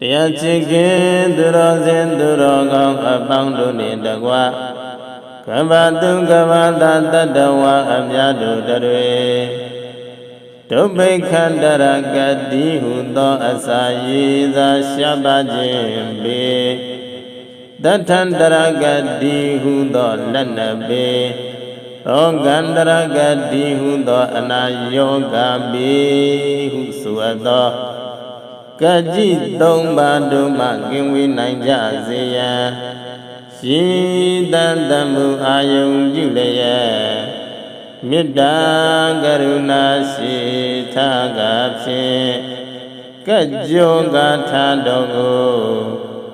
တရားချစ်ခင်သူတော်စင်သူတော်ကောင်းအပေါင်းတို့နှင့်တကွကမ္ဘာတုကမ္ဘာသာတတ္တဝါအမြတ်တို့တွေဒုဗိခန္တရကတိဟုသောအစာရေသာရှားပါခြင်းပေတထန္တရကတိဟုသောလက်နပေရောဂန္တရကတိဟုသောအနာယောဂပေဟုဆိုအပ်သော ကတိသုံးပါးတို့မှကင်ဝေးနိုင်ကြစေရန်ရှိတန်တမှုအာယုံပြုလျက်မေတ္တာကရုဏာရှိထားကဖြင့်ကကြောဂါထာတော်ကို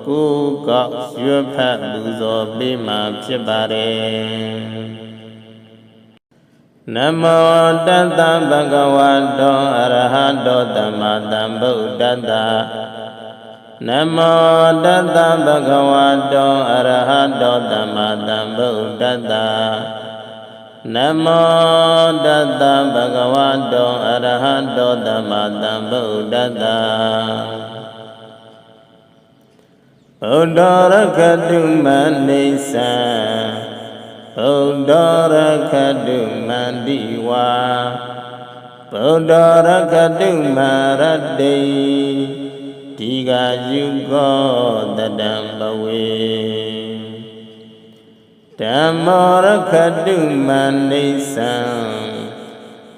ကိုယ်ကောက်ရွတ်ဖတ်ပူဇော်ပေးမှာဖြစ်ပါတယ် နမောတတ္တဗုဒ္ဓဝါတောအရဟတောသမ္မာသမ္ဗုဒ္ဓတ္တနမောတတ္တဗုဒ္ဓဝါတောအရဟတောသမ္မာသမ္ဗုဒ္ဓတ္တနမောတတ္တဗုဒ္ဓဝါတောအရဟတောသမ္မာသမ္ဗုဒ္ဓတ္တဘုဒ္ဓရခတုမနိစ္စံ ဘုဒ္ဓရခတုမန္တိဝါဗုဒ္ဓရခတုမရတ္တိဒီဃာယုကောတတံဘဝေဓမ္မောရခတုမနိစ္စံ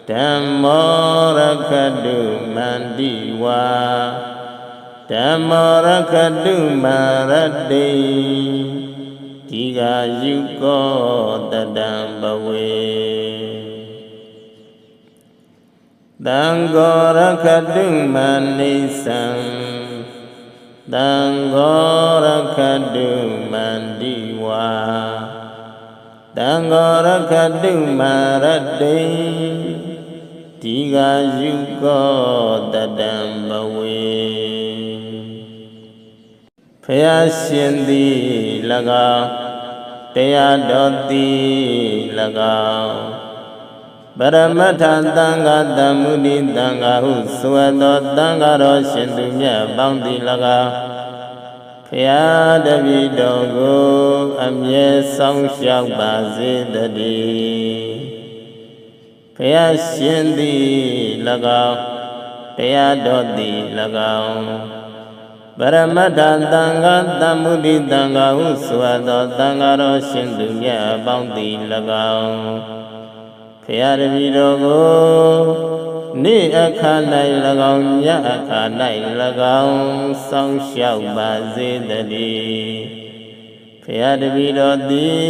ဓမ္မောရခတုမန္တိဝါဓမ္မောရခတုမရတ္တိ ဒီဃာယုကောတတံဘဝေတံဃောရခတုမနိစ္စံတံဃောရခတုမန္တိဝါတံဃောရခတုမရတ္တိဒီဃာယုကောတတံဘဝေဖယားရှင်သည်၎ င်းတရားတော်သည်၎င်းပရမတ္ထသံဃာတမုဒိသံဃာဟုဆိုအပ်သောသံဃာတော်ရှင်သူမြတ်ပေါင်းသည်၎င်းဖယားတပည့်တော်ကိုအမြဲဆောင်ရှောက်ပါစေတည်းဖယားရှင်သည်၎င်းတရားတော်သည်၎င်း ပရမတ္ထသံဃာတမ္မုဒိသံဃာဟုဆိုအပ်သောသံဃာတော်ရှင်သူမြတ်အပေါင်းသည်၎င်းဖရာတပည့်တော်ကိုနေ့အခါ၌၎င်းညအခါ၌၎င်းစောင့်ရှောက်ပါစေတည်းဖရာတပည့်တော်သည်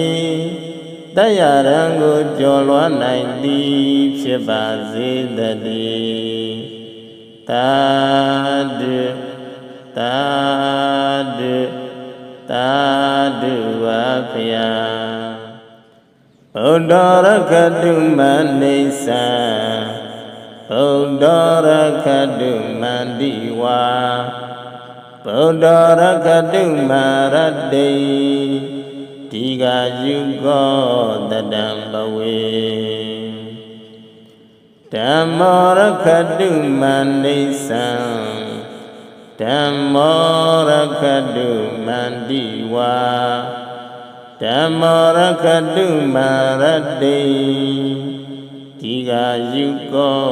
တယရံကိုကြော်လွှမ်းနိုင်သည်ဖြစ်ပါစေတည်းသာဓု သာဓုသာဓုပါဖျာဘုဒ္ဓရခတုမနိစ္စံဘုဒ္ဓရခတုမန္တိဝါဘုဒ္ဓရခတုမရတ္တိဒီဃာယုကောတတံဘဝေဓမ္မောရခတုမနိစ္စံ ဓမ္မောရခတုမန္တိဝါဓမ္မောရခတုမရတ္တိဒီဃာယုကော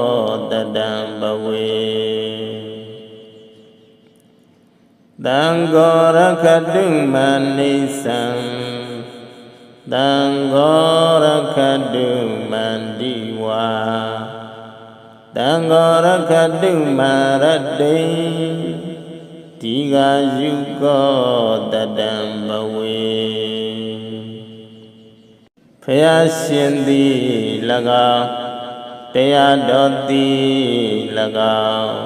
တတံဘဝေတံဃောရခတုမနိစ္စံတံဃောရခတုမန္တိဝါတံဃောရခတုမရတ္တိ ဒီဃာယုကောတတံဘဝေဖယားရှင်သည်၎င်းတရားတော်သည်၎င်း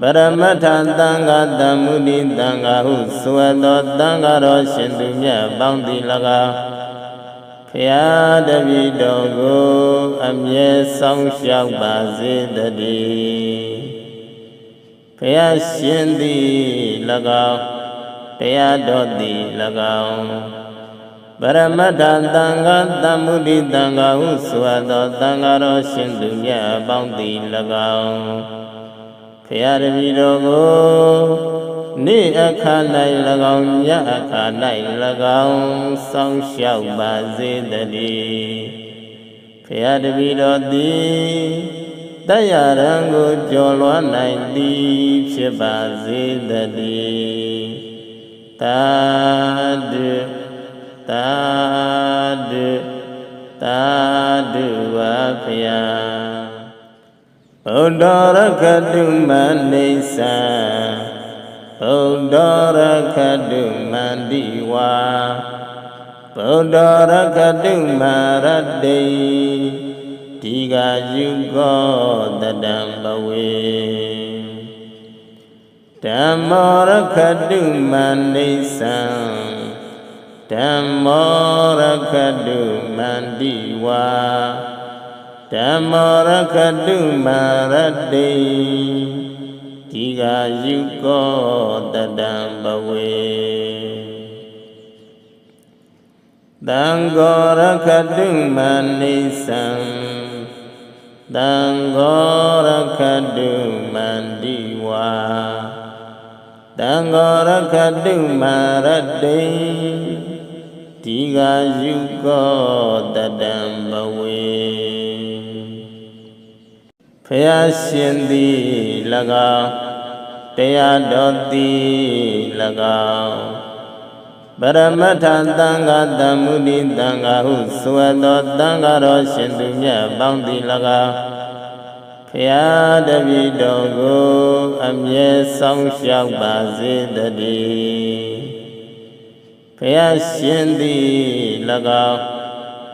ပရမတ္ထသံဃာတမုဒိသံဃာဟုဆိုအပ်သောသံဃာတော်ရှင်သူမြတ်ပေါင်းသည်၎င်းဖယားတပည့်တော်ကိုအမြဲဆောင်ရှောက်ပါစေတည်း ဘုရားရှင်သည်၎င်းတရားတော်သည်၎င်းပရမတ္ထသံဃာတမ္မုဒိသံဃာဟုဆိုအပ်သောသံဃာတော်ရှင်သူမြတ်အပေါင်းသည်၎င်းဖရာတပည့်တော်ကိုနေ့အခါ၌၎င်းညအခါ၌၎င်းစောင့်ရှောက်ပါစေတည်းဖရာတပည့်တော်သည် တယရံကိုကြော်လွှမ်းနိုင်သည်ဖြစ်ပါစေတည်းသာဓုသာဓုသာဓုပါဖရာဘုဒ္ဓရခတုမနိစ္စဘုဒ္ဓရခတုမန္တိဝါဗုဒ္ဓရခတုမရတ္တိ ဒီဃာယုကောတတံဘဝေဓမ္မောရခတုမနိစ္စံဓမ္မောရခတုမန္တိဝါဓမ္မောရခတုမရတ္တိဒီဃာယုကောတတံဘဝေတံဃောရခတုမနိစ္စံ တံဃောရခတုမန္တိဝါတံဃောရခတုမရတ္တိဒီဃာယုကောတတံဘဝေဖယားရှင်သည်၎င်းတရားတော်သည်၎င်း ပရမတ္ထသံဃာတမ္မုဒိသံဃာဟုဆိုအပ်သောသံဃာတော်ရှင်သူမြတ်ပေါင်းသည်၎င်းဖရာတပည့်တော်ကိုအမြဲဆောင်ရှောက်ပါစေတည်းဖရာရှင်သည်၎င်း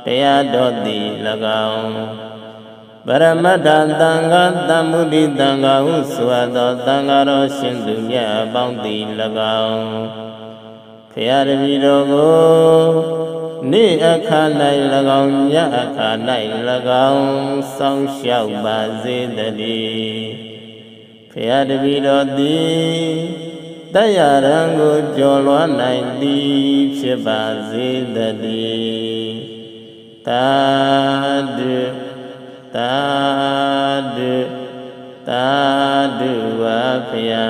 တရားတော်သည်၎င်းပရမတ္ထသံဃာတမ္မုဒိသံဃာဟုဆိုအပ်သောသံဃာတော်ရှင်သူမြတ်ပေါင်းသည်၎င်း ဖရာတပည့်တော်ကိုနေ့အခါ၌၎င်းညအခါ၌၎င်းစောင့်ရှောက်ပါစေတည်းဖရာတပည့်တော်သည်တယရံကိုကြော်လွှမ်းနိုင်သည်ဖြစ်ပါစေတည်းသာဓုသာဓုသာဓုပါဖရာ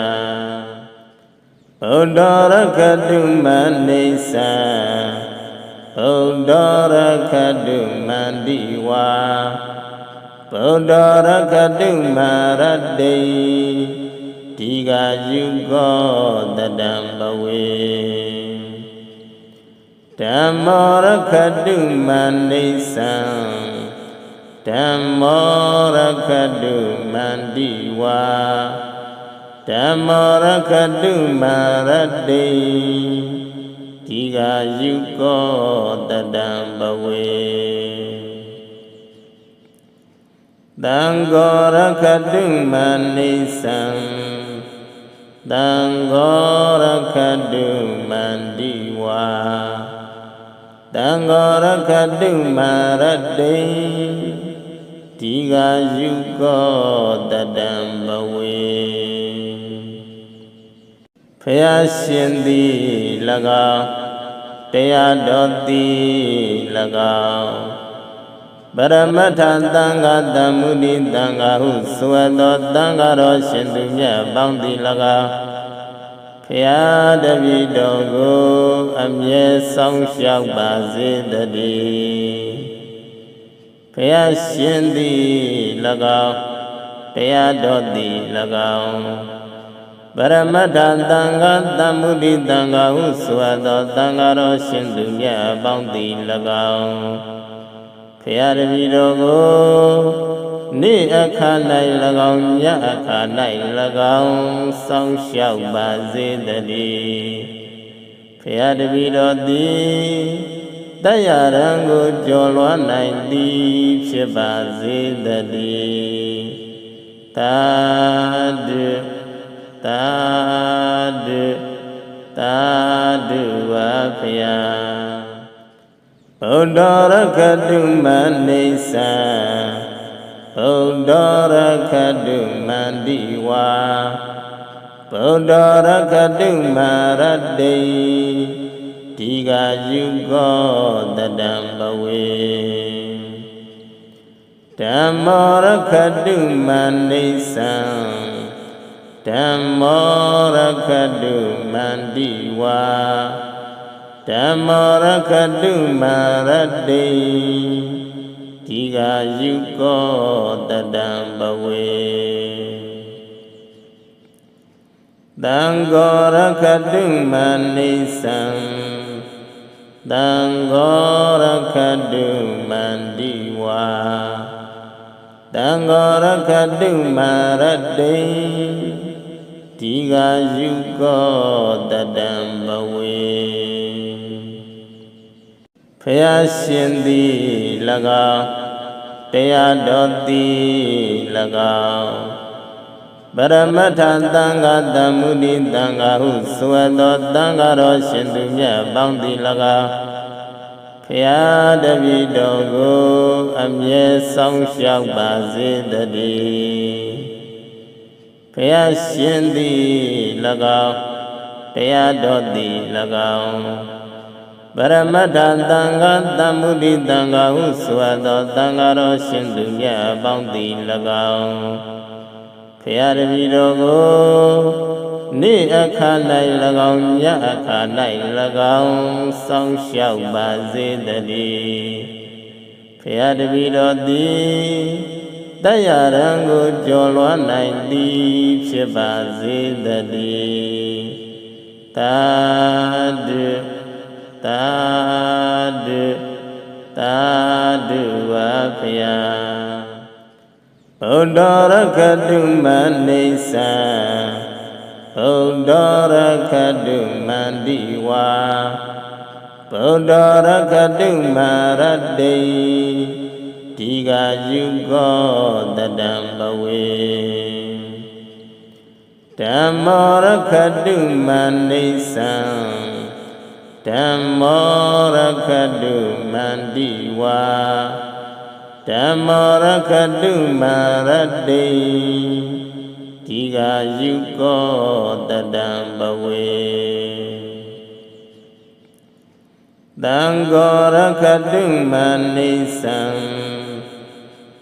ဗုဒ္ဓရခတုမနိစ္စဗုဒ္ဓရခတုမန္တိဝါဗုဒ္ဓရခတုမရတ္တိဒီဃာယုကောတတံဘဝေဓမ္မောရခတုမနိစ္စံဓမ္မောရခတုမန္တိဝါ ဓမ္မောရခတုမရတ္တိဒီဃာယုကောတတံဘဝေတံဃောရခတုမနိစ္စံတံဃောရခတုမန္တိဝါတံဃောရခတုမရတ္တိဒီဃာယုကောတတံဘ ဖယားရှင်သည်၎င်းတရားတော်သည်၎င်းပရမတ္ထသံဃာတမ္မုဒိသံဃာဟုဆိုအပ်သောသံဃာတော်ရှင်သူမြတ်ပေါင်းသည်၎င်းဖယားတပည့်တော်ကိုအမြဲဆောင်ရှောက်ပါစေတည်းဖယားရှင်သည်၎င်းတရားတော်သည်၎င်း ပရမတ္ထသံဃာတမ္မုဒိသံဃာဟုဆိုအပ်သောသံဃာတော်ရှင်သူမြတ်အပေါင်းသည်၎င်းဖရာတပည့်တော်ကိုနေ့အခါ၌၎င်းညအခါ၌၎င်းစောင့်ရှောက်ပါစေတည်းဖရာတပည့်တော်သည်တယရံကိုကြော်လွှမ်းနိုင်သည်ဖြစ်ပါစေတည်းသာဓု သာဓုသာဓုပါဖယာဗုဒ္ဓရခတုမနိစ္စံဗုဒ္ဓရခတုမန္တိဝါဗုဒ္ဓရခတုမရတ္တိဒီဃာယုကောတတံဘဝေဓမ္မောရခတုမနိစ္စံ ဓဓမ္မောရခတုမန္တိဝါဓမ္မောရခတုမာရတိဒီဃာယုကောတတံဘဝေသံဃောရခတုမနိသံသံဃောရခတုမန္တိဝါသံဃောရခတုမာရတိ ဒီဃာယုကောတတံဘဝေဖယားရှင်သည်၎င်းတရားတော်သည်၎င်းပရမတ္ထသံဃာတမ္မုဒိသံဃာဟုဆိုအပ်သောသံဃာတော်ရှင်သူမြတ်ပေါင်းသည်၎င်းဖရာတပည့်တော်ကိုအမြဲဆောင်ရှောက်ပါစေတည်း ဖရာရှင်သည်၎င်းတရားတော်သည်၎င်းပရမတ္ထသံဃာတမ္မုဒိသံဃာဟုဆိုအပ်သောသံဃာတော်ရှင်သူမြတ်အပေါင်းသည်၎င်းဖရာတပည့်တော်ကိုနေ့အခါ၌၎င်းညအခါ၌၎င်းစောင့်ရှောက်ပါစေတည်းဖရာတပည့်တော်သည် တယရံကိုကြော်လွှမ်းနိုင်သည်ဖြစ်ပါစေတည်းသာဓုသာဓုသာဓုပါဖယာဘုဒ္ဓရခတုမနိစ္စဘုဒ္ဓရခတုမန္တိဝါဘုဒ္ဓရခတုမာရတိ ဒီဃာယုကောတတံဘဝေဓမ္မောရခတုမနိစ္စံဓမ္မောရခတုမန္တိဝါဓမ္မောရခတုမာရတိဒီဃာယုကောတတံဘဝေသံဃောရခတုမနိသံ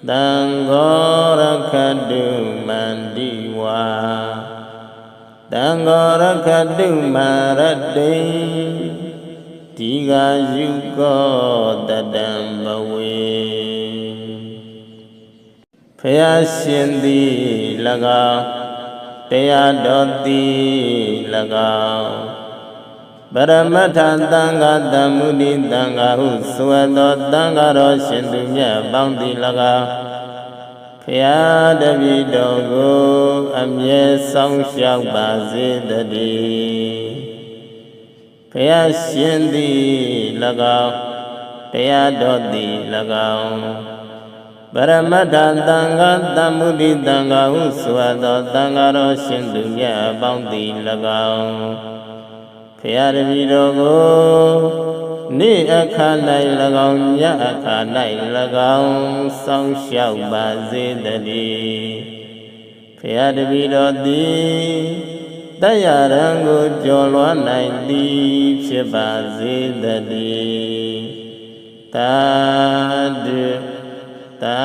သံဃောရခတုမန္တိဝါသံဃောရခတုမာရတိဒီဃာယုကောတတံဘဝေဖယားရှင်သည်၎င်းတရားတော်သည်၎င်း ပရမတ္ထသံဃာတမ္မုဒိသံဃာဟုဆိုအပ်သောသံဃာတော်ရှင်သူမြတ်ပေါင်းသည်၎င်းဖယားတပည့်တော်ကိုအမြဲဆောင်ရှောက်ပါစေတည်းဘုရားရှင်သည်၎င်းတရားတော်သည်၎င်းပရမတ္ထသံဃာတမ္မုဒိသံဃာဟုဆိုအပ်သောသံဃာတော်ရှင်သူမြတ်အပေါင်းသည်၎င်း ဖရာတပည့်တော်ကိုနေ့အခါ၌၎င်းညအခါ၌၎င်းစောင့်ရှောက်ပါစေတည်းဖရာတပည့်တော်သည်တယရံကိုကြော်လွှမ်းနိုင်သည်ဖြစ်ပါစေတည်းသာဓုသာ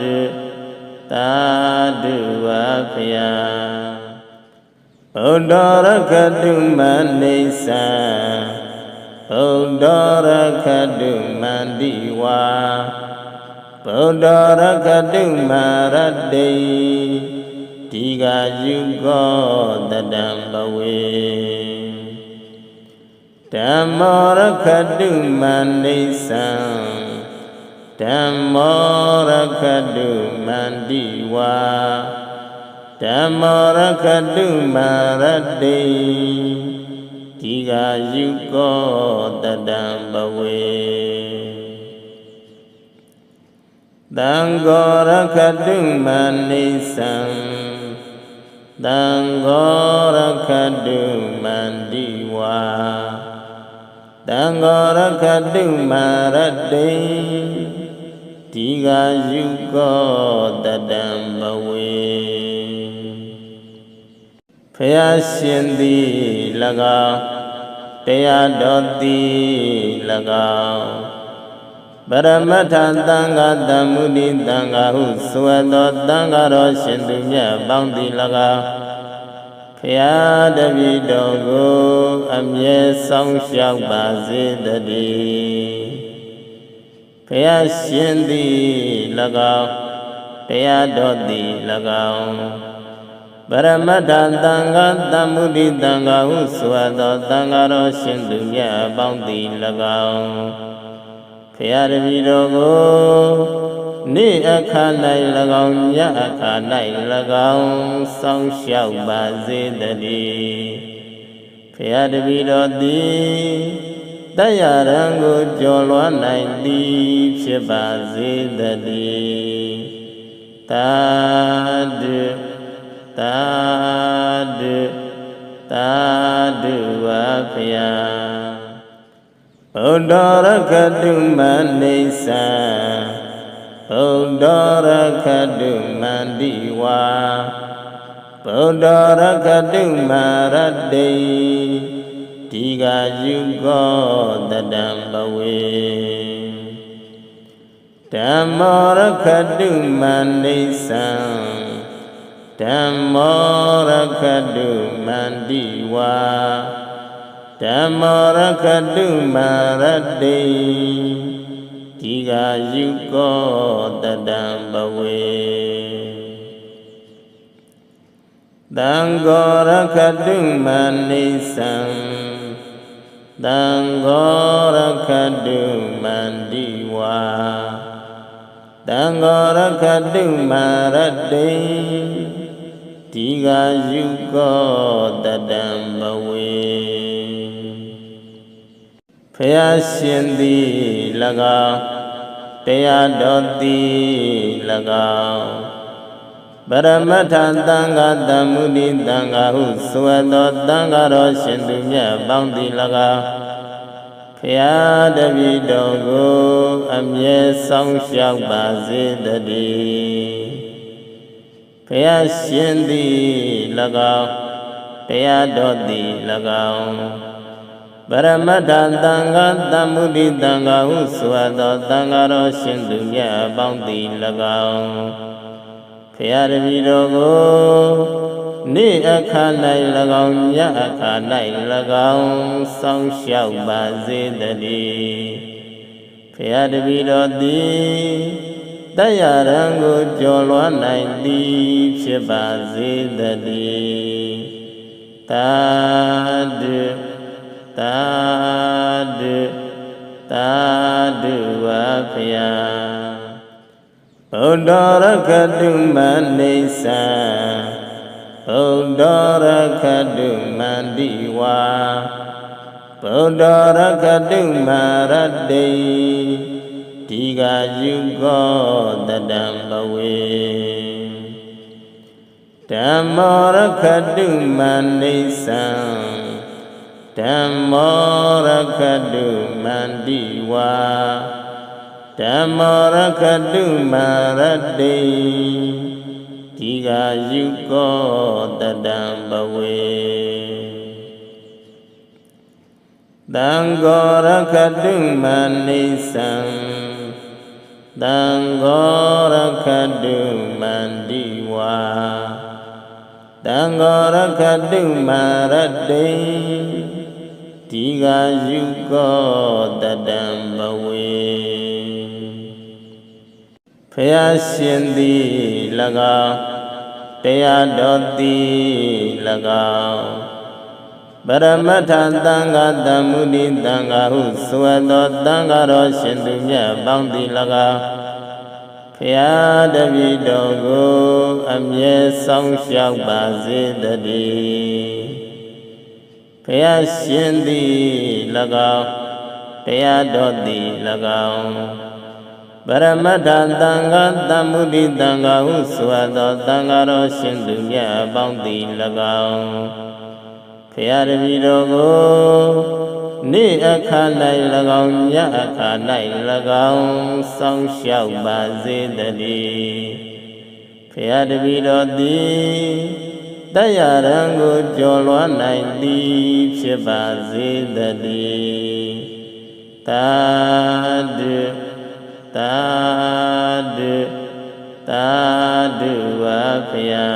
ဓုသာဓုပါဖျာ ဘုဒ္ဓရခတုမနိစ္စဘုဒ္ဓရခတုမန္တိဝါဘုဒ္ဓရခတုမာရတိဒီဃာယုကောတတံဘဝေဓမ္မောရခတုမနိသံဓမ္မောရခတုမန္တိဝါ ဓမ္မောရခတုမာရတိဒီဃာယုကောတတံဘဝေသံဃောရခတုမနိသံသံဃောရခတုမန္တိဝါသံဃောရခတုမာရတိဒီဃာယုကောတတံဘဝေ ဖယားရှင်သည်၎င်းတရားတော်သည်၎င်းပပရမတ္ထသံဃာတမ္မုဒိသံဃာဟုဆိုအပ်သောသံဃာတော်ရှင်သူမြတ်ပေါင်းသည်၎င်းဖျားတပည့်တော်ကိုအမြဲဆောင်ရှောက်ပါစေတည်းဖျားရှင်သည်၎င်းတရားတော်သည်၎င်း ပရမတ္ထသံဃာတမ္မုဒိသံဃာဟုဆိုအပ်သောသံဃာတော်ရှင်သူမြတ်ပေါင်းသည်၎င်းဖျားတပည့်တော်ကိုနေ့အခါ၌၎င်းညအခါ၌၎င်းစောင့်ရှောက်ပါစေတည်းဖျားတပည့်တော်သည်တယရံကိုကြော်လွှမ်းနိုင်သည်ဖြစ်ပါစေတည်းသာဓု သာဓုသာဓုပါဖျားဘုဒ္ဓရခတုမနိစ္စဘုဒ္ဓရခတုမန္တိဝါဗုဒ္ဓရခတုမရတ္တိဒီဃာယုကောတတံဘဝေဓမ္မောရခတုမနိစ္စံ ဓမ္မောရခတုမန္တိဝါဓမ္မောရခတုမရတ္တိဒီဃာယုကောတတံဘဝေသံဃောရခတုမနိစ္စံသံဃောရခတုမန္တိဝါသံဃောရခတုမရတ္တိ ဒီဃာယုကောတတံဘဝေဖျားရှင်သည်၎င်းတရားတော်သည်၎င်းပရမတ္ထသံဃာတမ္မုဒိသံဃာဟုဆိုအပ်သောသံဃာတော်ရှင်သူမြတ်ပေါင်းသည်၎င်းဖျားတပည့်တော်ကိုအမြဲဆောင်ရှောက်ပါစေတည်း ဖျားရှင်သည်၎င်းတရားတော်သည်၎င်းပရမတ္ထသံဃာတမ္မုဒိသံဃာဟုဆိုအပ်သောသံဃာတော်ရှင်သူမြတ်အပေါင်းသည်၎င်းဖရာတပည့်တော်ကိုနေ့အခါ၌၎င်းညအခါ၌၎င်းစောင့်ရှောက်ပါစေတည်းဖရာတပည့်တော်သည် တယရံကိုကြော်လွှမ်းနိုင်သည်ဖြစ်ပါစေတည်းသာဓုသာဓုသာဓုပါဖျာဗုဒ္ဓရခတုမနိစ္စဗုဒ္ဓရခတုမန္တိဝါဗုဒ္ဓရခတုမရတ္တိ ဒီဃာယုကောတတံဘဝေဓမ္မောရခတုမနိစ္စံဓမ္မောရခတုမန္တိဝါဓမ္မောရခတုမရတ္တိဒီဃာယုကောတတံဘဝေသံဃောရခတုမနိစ္စံ သံဃောရခတုမန္တိဝါသံဃောရခတုမရတ္တိဒီဃာယုကောတတံဘဝေဖျားရှင်သည်၎င်းတရားတော်သည်၎င်း ပရမတ္ထသံဃာတမ္မုဒိသံဃာဟုဆိုအပ်သောသံဃာတော်ရှင်သူမြတ်ပေါင်းသည်၎င်းဖျားတပည့်တော်ကိုအမြဲဆောင်ရှောက်ပါစေတည်းဘုရားရှင်သည်၎င်းတရားတော်သည်၎င်းပရမတ္ထသံဃာတမ္မုဒိသံဃာဟုဆိုအပ်သောသံဃာတော်ရှင်သူမြတ်အပေါင်းသည်၎င်း ဖရာတပည့်တော်ကိုနေ့အခါ၌၎င်းညအခါ၌၎င်းစောင့်ရှောက်ပါစေတည်းဖရာတပည့်တော်သည်တယရံကိုကြော်လွှမ်းနိုင်သည်ဖြစ်ပါစေတည်းသာဓုသသာဓုသာဓုပါဖျာ